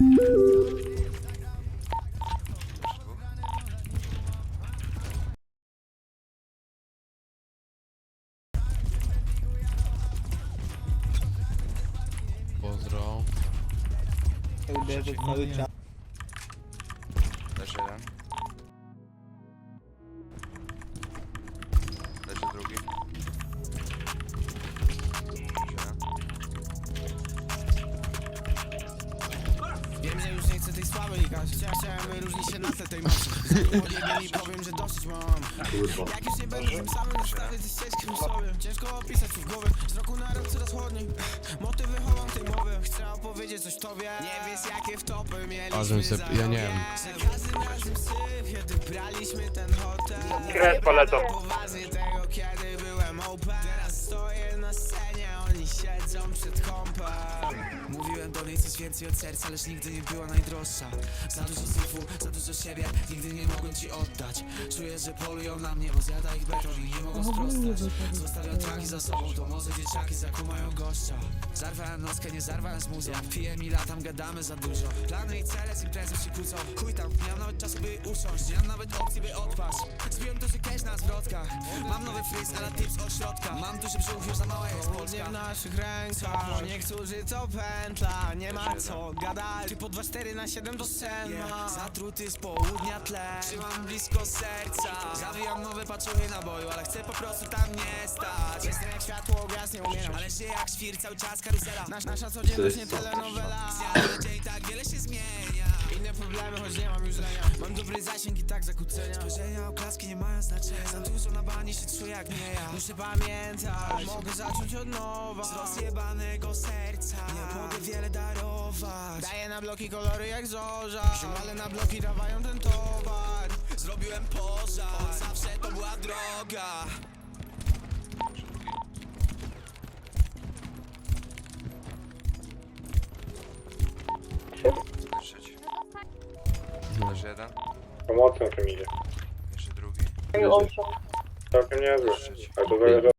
Pozdro. Leży jeden. Leży tej sławy likać Chcia- Chciałem wyróżnić się na tle tej mocy. Odjebie i powiem, że dosyć mam. Jak już nie będę tym samym zostawię ze ścieżki w sobie Ciężko opisać tu w głowie. Z roku na rok coraz chłodniej. Motywy chowam w tej mowie. Chcę opowiedzieć coś tobie. Nie wiesz jakie wtopy A, żebym mieliśmy se- za ja nie rogiem. wiem. Że każdym razem syf Kiedy braliśmy ten hotel. Kres polecam. Poważnie siedzą przed kompem. Mówiłem do niej coś więcej od serca Lecz nigdy nie była najdroższa. Za dużo syfu, za dużo siebie Nigdy nie mogłem ci oddać. Czuję, że polują na mnie Bo zjada ich beton i nie mogą sprostać. Zostawiam traki za sobą To może dzieciaki zakumają gościa. Zarwałem noskę, nie zarwałem z muzą. Pijem i latam, gadamy za dużo. Plany i cele z imprezą się kłócą. Chuj tam, nie mam nawet czasu by usiąść. Nie mam nawet opcji by odpaść na zwrotkach Mam nowy frizz, ale tips od środka. Mam duży brzuch, już za mała jest Polska w naszych rękach. Niektórzy to pętla Nie ma co gadać. Ty po 2-4 na 7 to sen ma Zatruty z południa tle. Trzymam blisko serca. Zawijam nowe paczuchy naboju Ale chcę po prostu tam nie stać. Jestem jak światło, gwiazd nie umieram. Ale żyję jak świr, cały czas karuzela. Nasz, Nasza codzienność nie telenowela. Z dnia na dzień nie mam już lenia Mam dobry zasięg i tak zakłócenia. Spojrzenia, oklaski nie mają znaczenia. Za dużo na bani się czuję jak nie ja. Muszę pamiętać, mogę zacząć od nowa. Z rozjebanego serca Nie mogę wiele darować. Daję na bloki kolory jak zorza. Ale na bloki dawają ten towar. Zrobiłem pożar zawsze to była droga Pomocą czym idzie. Jeszcze drugi. Całkiem niezły. To.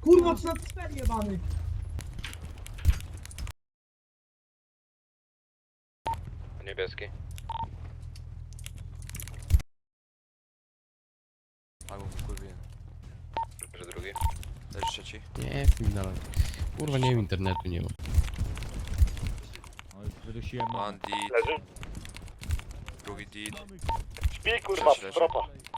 Kurwa, transfer jebany! Niebieski. Albo kurwie. Leży drugi. Leży trzeci. Nie, film dalej. Kurwa, nie wiem, internetu nie mam. One deed. Leży? Drugi deed. Śpi kurwa, Trzeci leży. dropa.